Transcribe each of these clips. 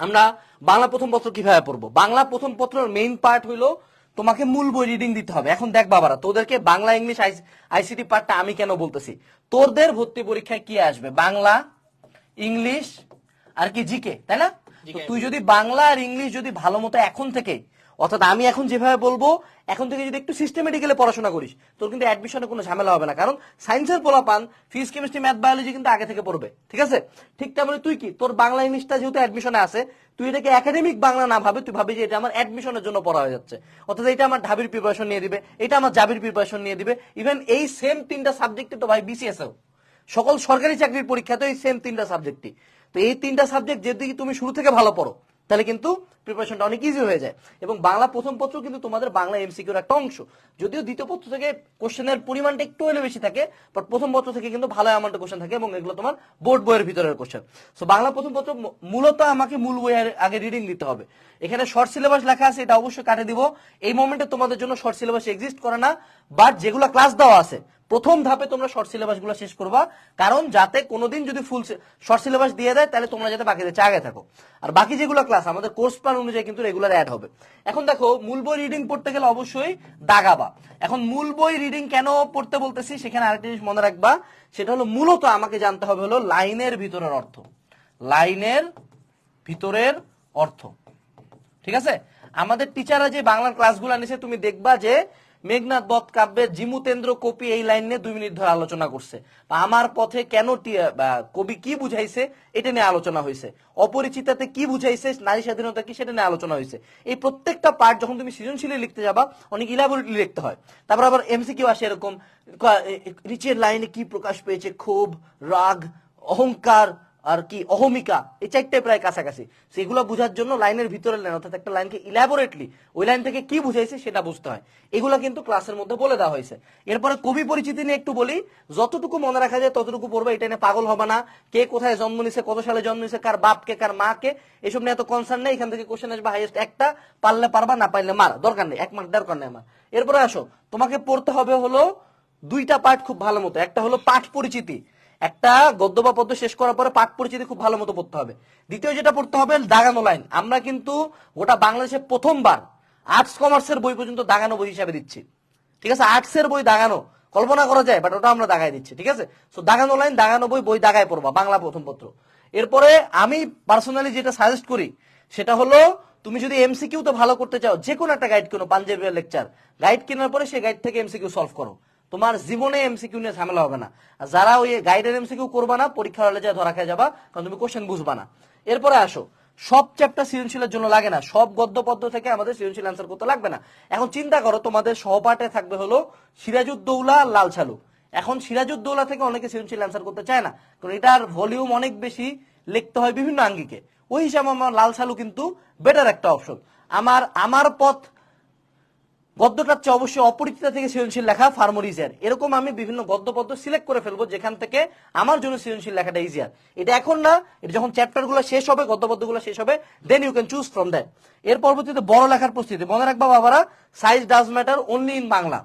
আমরা বাংলা প্রথম পত্র কীভাবে পড়ব? বাংলা প্রথম পত্রের মেইন পার্ট হইল তোমাকে মূল বই রিডিং দিতে হবে। এখন দেখ বাবারা তোদেরকে বাংলা ইংলিশ আইসিটি পার্টটা আমি কেন বলতেছি? তোদের ভর্তি পরীক্ষায় কি আসবে? বাংলা ইংলিশ আর কি জিকে তাই না? তুই যদি বাংলা আর ইংলিশ যদি ভালো মতো এখন থেকে অর্থাৎ আমি এখন যেভাবে বলব, এখন থেকে যদি একটু সিস্টেমেটিক্যালি পড়াশোনা করিস, তোর কিন্তু অ্যাডমিশনে কোনো ঝামেলা হবে না। কারণ সায়েন্সের পোলা পান ফিজিক্স কেমিস্ট্রি ম্যাথ বায়োলজি কিন্তু আগে থেকে পড়বে, ঠিক আছে? ঠিক তেমনি তুই কি? তোর বাংলা ইংলিশটা যেহেতু অ্যাডমিশনে আছে, তুই এটাকে একাডেমিক বাংলা না ভাবে, তুই ভাবি যে এটা আমার অ্যাডমিশনের জন্য পড়া হয়ে যাচ্ছে। অর্থাৎ এটা আমার ঢাবির প্রিপারেশন নিয়ে দিবে, এটা আমার জাবির প্রিপারেশন নিয়ে দিবে। ইভেন এই সেম তিনটা সাবজেক্টে তো ভাই বিসিএসও সকল সরকারি চাকরির পরীক্ষা তো এই সেম তিনটা সাবজেক্টই তো এই তিনটা সাবজেক্ট যেদিকে তুমি শুরু থেকে ভালো পড়ো তাহলে কিন্তু প্রিপারেশনটা অনেক ইজি হয়ে যায়। এবং বাংলা প্রথম পত্র কিন্তু তোমাদের বাংলা এমসিকিউর একটা অংশ। যদিও দ্বিতীয় পত্র থেকে কোশ্চেনের পরিমাণটা একটু হলে বেশি থাকে বাট প্রথম পত্র থেকে কিন্তু ভালো অ্যামাউন্টের কোশ্চেন থাকে এবং এগুলো তোমার বোর্ড বইয়ের ভিতরের কোশ্চেন সো বাংলা প্রথম পত্র মূলত আমাকে মূল বইয়ের আগে রিডিং দিতে হবে। এখানে শর্ট সিলেবাস লেখা আছে, এটা অবশ্যই কাটে দিব। এই মোমেন্টে তোমাদের জন্য শর্ট সিলেবাস এক্সিস্ট করে না বাট যেগুলো ক্লাস দেওয়া আছে প্রথম ধাপে তোমরা শর্ট সিলেবাসগুলো শেষ করবা। কারণ যাতে কোনোদিন যদি ফুল শর্ট সিলেবাস দিয়ে দেয়, তাহলে তোমরা যাতে বাকিদের চেয়ে আগে থাকো। আর বাকি যেগুলো ক্লাস আমাদের কোর্স প্ল্যান অনুযায়ী কিন্তু রেগুলার অ্যাড হবে। এখন দেখো, মূল বই রিডিং পড়তে গেলে অবশ্যই দাগাবা। এখন মূল বই রিডিং কেন পড়তে বলতেছি, সেখানে আরেকটা জিনিস মনে রাখবা। সেটা হলো মূলত আমাকে জানতে হবে হলো লাইনের ভিতরের অর্থ। লাইনের ভিতরের অর্থ। ঠিক আছে? আমাদের টিচাররা যে বাংলার ক্লাসগুলো নিছে, তুমি দেখবা যে মেঘনাথ বধ কাব্যের জিমুতেন্দ্র কপি এই লাইন নিয়ে দুই মিনিট ধরে আলোচনা করছে। আমার পথে কেন কবি কি বুঝাইছে এটা নিয়ে আলোচনা হয়েছে অপরিচিতাতে কি বুঝাইছে, নারী স্বাধীনতা কি সেটা নিয়ে আলোচনা হয়েছে এই প্রত্যেকটা পার্ট যখন তুমি সৃজনশীলে লিখতে যাবা, অনেক ইলাবোরেটলি লিখতে হয়। তারপর আবার এমসিকিউ আসে এরকম নিচের লাইনে কি প্রকাশ পেয়েছে, ক্ষোভ, রাগ, অহংকার আর কি অহমিকা, এই চারটে প্রায় কাছাকাছি। সেগুলো বোঝার জন্য লাইনের ভিতরে লাইন অর্থাৎ একটা লাইনকে ইলাবোরেটলি ওই লাইন থেকে কি বুঝাইছে সেটা বুঝতে হয়। এগুলো কিন্তু ক্লাসের মধ্যে বলে দেওয়া হয়েছে। এরপরে কবি পরিচিতি নিয়ে একটু বলি, যতটুকু মনে রাখা যায় ততটুকু পড়বে, এটা নিয়ে পাগল হবে না। কে কোথায় জন্ম নিছে, কত সালে জন্ম নিছে, কার বাপকে কার মাকে এসব নিয়ে এত কনসার্ন নেই, এখান থেকে কোশ্চেন আসবে হাইয়েস্ট একটা, পারলে পারবা, না পারলে মার, দরকার নেই, এক মার্ক দরকার নেই আমার। এরপরে আসো, তোমাকে পড়তে হবে হলো দুইটা পাঠ খুব ভালো মতো, একটা হলো পাঠ পরিচিতি। একটা গদ্য বা পদ্য শেষ করার পরে পাঠ পরিচিতি খুব ভালো মতো পড়তে হবে। দ্বিতীয় যেটা পড়তে হবে, দাগানো লাইন। আমরা কিন্তু গোটা বাংলাদেশে প্রথমবার আর্টস কমার্সের বই পর্যন্ত দাগানো বই হিসাবে দিচ্ছি। ঠিক আছে? আর্টসের বই দাগানো। কল্পনা করা যায় বাট ওটা আমরা দাগাই দিচ্ছি। ঠিক আছে? সো দাগানো লাইন, দাগানো বই বই দাগায় পড়বা, বাংলা প্রথম পত্র। এরপরে আমি পার্সোনালি যেটা সাজেস্ট করি, সেটা হলো, তুমি যদি এমসিকিউ তো ভালো করতে চাও যে কোনো একটা গাইড কেনো, পাঞ্জাবি লেকচার গাইড কেনার পরে সেই গাইড থেকে এমসিকিউ সলভ করো। তোমার জীবনে এমসিকিউ নিয়ে ঝামেলা হবে না। যারা ওই গাইডের এমসিকিউ করবা না, পরীক্ষা হলে যা ধরা খেয়ে যাবা, কারণ তুমি কোশ্চেন বুঝবা না। এরপরে আসো, সব চ্যাপ্টার সৃজনশীলের জন্য লাগে না, সব গদ্য পদ্য থেকে আমাদের সৃজনশীল অ্যান্সার করতে লাগবে না। এখন চিন্তা করো, তোমাদের সহপাঠে থাকবে হলো সিরাজুদ্দৌলা লাল ছালু এখন সিরাজুদ্দৌলা থেকে অনেকে সৃজনশীল অ্যান্সার করতে চায় না, কারণ এটার ভলিউম অনেক বেশি, লিখতে হয় বিভিন্ন আঙ্গিকে। ওই হিসাবে আমার লাল ছালু কিন্তু বেটার একটা অপশন আমার আমার পথ গদ্যটার চেয়ে অবশ্যই অপরিচিতা থেকে সৃজনশীল লেখা ফার্মোরিজিয়ার এরকম আমি বিভিন্ন গদ্য পদ্য সিলেক্ট করে ফেলব যেখান থেকে আমার জন্য সৃজনশীল লেখাটা ইজিয়ার এটা এখন না, এটা যখন চ্যাপ্টারগুলো শেষ হবে গদ্য পদ্যগুলো শেষ হবে then you can choose from that এর পরবর্তীতে বড় লেখার প্রস্তুতি। মনে রাখবা বাবারা size does matter only in Bangla.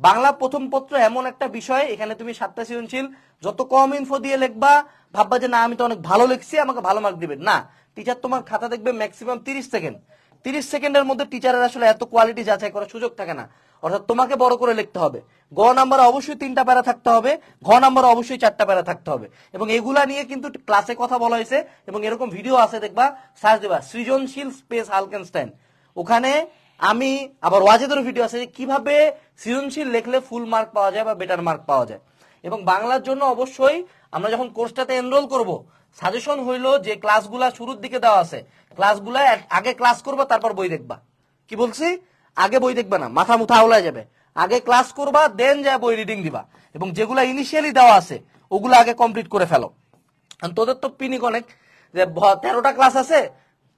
Bangla প্রথম পত্র এমন একটা বিষয়, এখানে তুমি সাতটা সৃজনশীল, যত কম ইনফো দিয়ে লিখবা, ভাববা যে না, আমি তো অনেক ভালো লিখছি, আমাকে ভালো মার্ক দিবেন। না টিচার তোমার খাতা দেখবে ম্যাক্সিমাম তিরিশ সেকেন্ড তিরিশ সেকেন্ডের মধ্যে টিচারের আসলে এত কোয়ালিটি যাচাই করার সুযোগ থাকে না। অর্থাৎ তোমাকে বড় করে লিখতে হবে। গ নাম্বার অবশ্যই তিনটা প্যারা থাকতে হবে, ঘ নাম্বার অবশ্যই চারটা প্যারা থাকতে হবে। এবং এগুলা নিয়ে কিন্তু ক্লাসে কথা বলা হয়েছে এবং এরকম ভিডিও আছে দেখবা, সার্চ দেবা, সৃজনশীল স্পেস হালকেনস্টাইন ওখানে আমি আবার ওয়াজেদেরও ভিডিও আছে যে কীভাবে সৃজনশীল লেখলে ফুল মার্ক পাওয়া যায় বা বেটার মার্ক পাওয়া যায়। এবং বাংলার জন্য অবশ্যই আমরা যখন কোর্সটাতে এনরোল করব সাজেশন হইল যে ক্লাসগুলা শুরুর দিকে দেওয়া আছে। ক্লাসগুলা আগে ক্লাস করবা, তারপর বই দেখবা। কি বলছি? আগে বই দেখবা না, মাথা মুথা আওলায় যাবে। আগে ক্লাস করবা, দেন যা বই রিডিং দিবা। এবং যেগুলা ইনিশিয়ালি দেওয়া আছে, ওগুলো আগে কমপ্লিট করে ফেলো। তোদের তো পিনিক অনেক, যে তেরোটা ক্লাস আছে,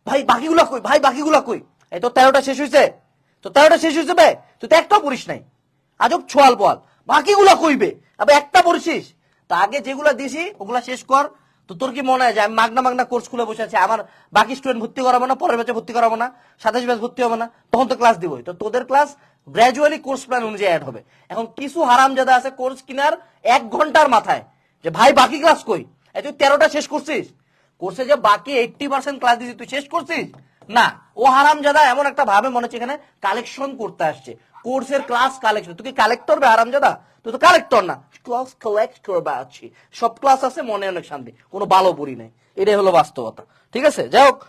ভাই বাকিগুলা কই? ভাই বাকিগুলা কই? এই তো তেরোটা শেষ হয়েছে তো তেরোটা শেষ হয়েছে ভাই তুই তো একটাও পড়িস নাই। আজব ছোয়াল পোয়াল বাকিগুলা কইবে? আবার একটা পড়ছিস? তা আগে যেগুলা দিছি, ওগুলা শেষ কর। তো তোর কি মনে হয় যে আমি মাগনা মাগনা কোর্স খুলে বসে আছি? আমার বাকি স্টুডেন্ট ভর্তি করাবো না, পরের ব্যাচে ভর্তি করাবো না, সাতাশ ব্যাচ ভর্তি হবে না? তখন তো ক্লাস দিবই। তো তোদের ক্লাস গ্র্যাজুয়ালি কোর্স প্ল্যান অনুযায়ী অ্যাড হবে। এখন কিছু হারাম যাদা আছে কোর্স কিনার এক ঘণ্টার মাথায় যে, ভাই, বাকি ক্লাস কই? এই তুই তেরোটা শেষ করছিস? কোর্সে যে বাকি এইটটি পার্সেন্ট ক্লাস দিছি তুই শেষ করছিস? না, ও হারাম জাদা এমন একটা ভাবে মনে হচ্ছে এখানে কালেকশন করতে আসছে। কোর্সের ক্লাস কালেকশন তুই কি কালেক্ট করবে হারাম জাদা তুই তো কালেক্টর না। ক্লাস কালেক্ট করবে আছি। সব ক্লাস আছে, মনে অনেক শান্তি। কোনো ভালো পড়ি নাই। এটাই হলো বাস্তবতা। ঠিক আছে? যাই হোক,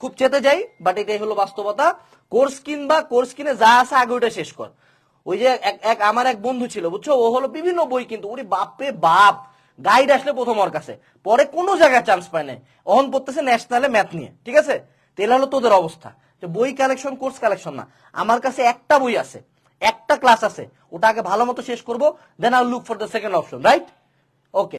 খুব চেতে যাই বাট এটাই হলো বাস্তবতা। কোর্স কিনবা কোর্স কিনে যা আছে আগে ওইটা শেষ কর। ওই যে এক আমার এক বন্ধু ছিল, বুঝছ? ও হলো বিভিন্ন বই কিন্তু। ওরে বাপরে বাপ! গাইড আসলে প্রথম ওর কাছে। পরে কোনো জায়গায় চান্স পায় নাই। অহন পড়তেছে ন্যাশনালে ম্যাথ নিয়ে। ঠিক আছে? তাহলে হলো তোদের অবস্থা। বই কালেকশন কোর্স কালেকশন না। আমার কাছে একটা বই আছে। একটা ক্লাস আছে, ওটা আগে ভালো মতো শেষ করব then I look for the second option right okay